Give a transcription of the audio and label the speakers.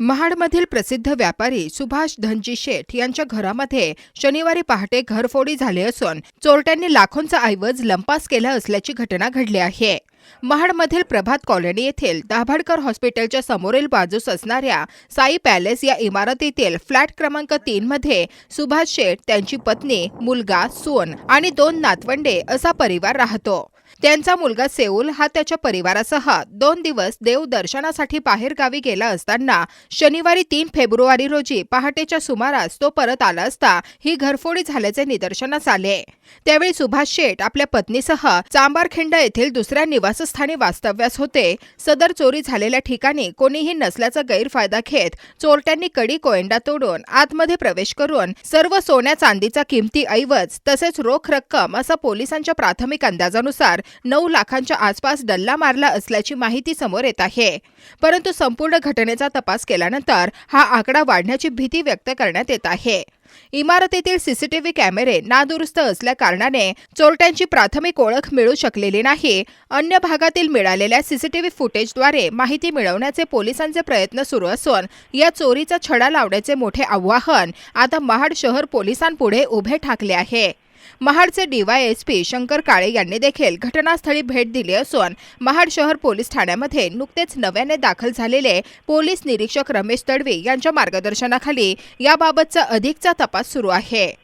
Speaker 1: महाडमधील प्रसिद्ध व्यापारी सुभाष धनजी शेठ यांच्या घरामध्ये शनिवारी पहाटे घरफोडी झाली असून चोरट्यांनी लाखोंचा ऐवज लंपास केला असल्याची घटना घडली आहे. महाडमधील प्रभात कॉलनी येथील दाभाडकर हॉस्पिटलच्या समोरील बाजूस असणाऱ्या साई पॅलेस या इमारतीतील फ्लॅट क्रमांक तीन मध्ये सुभाष शेठ त्यांची पत्नी मुलगा सोन आणि दोन नातवंडे असा परिवार राहतो. त्यांचा मुलगा सेऊल हा त्याच्या परिवारासह दोन दिवस देव दर्शनासाठी बाहेरगावी गेला असताना शनिवारी तीन फेब्रुवारी रोजी पहाटेच्या सुमारास तो परत आला असता ही घरफोडी झाल्याचे निदर्शनास आले. त्यावेळी सुभाष शेठ आपल्या पत्नीसह चांबारखिंड येथील दुसऱ्या निवासस्थानी वास्तव्यास होते. सदर चोरी झालेल्या ठिकाणी कोणीही नसल्याचा गैरफायदा घेत चोरट्यांनी कडी कोयंडा तोडून आतमध्ये प्रवेश करून सर्व सोन्या चांदीचा किमती ऐवज तसेच रोख रक्कम असा पोलिसांच्या प्राथमिक अंदाजानुसार नऊ लाखांच्या आसपास डल्ला मारला असल्याची माहिती समोर येत आहे. परंतु संपूर्ण घटनेचा तपास केल्यानंतर हा आकडा वाढण्याची भीती व्यक्त करण्यात येत आहे. इमारतीतील सीसीटीव्ही कॅमेरे नादुरुस्त असल्या कारणाने चोरट्यांची प्राथमिक ओळख मिळू शकलेली नाही. अन्य भागातील मिळालेल्या सीसीटीव्ही फुटेजद्वारे माहिती मिळवण्याचे पोलिसांचे प्रयत्न सुरू असून या चोरीचा छडा लावण्याचे मोठे आव्हान आता महाड शहर पोलिसांपुढे उभे ठाकले आहे. महाडचे डीवायएसपी शंकर काळे यांनी देखील घटनास्थळी भेट दिली असून महाड शहर पोलीस ठाण्यामध्ये नुकतेच नव्याने दाखल झालेले पोलीस निरीक्षक रमेश तडवी यांच्या मार्गदर्शनाखाली याबाबतचा अधिकचा तपास सुरू आहे.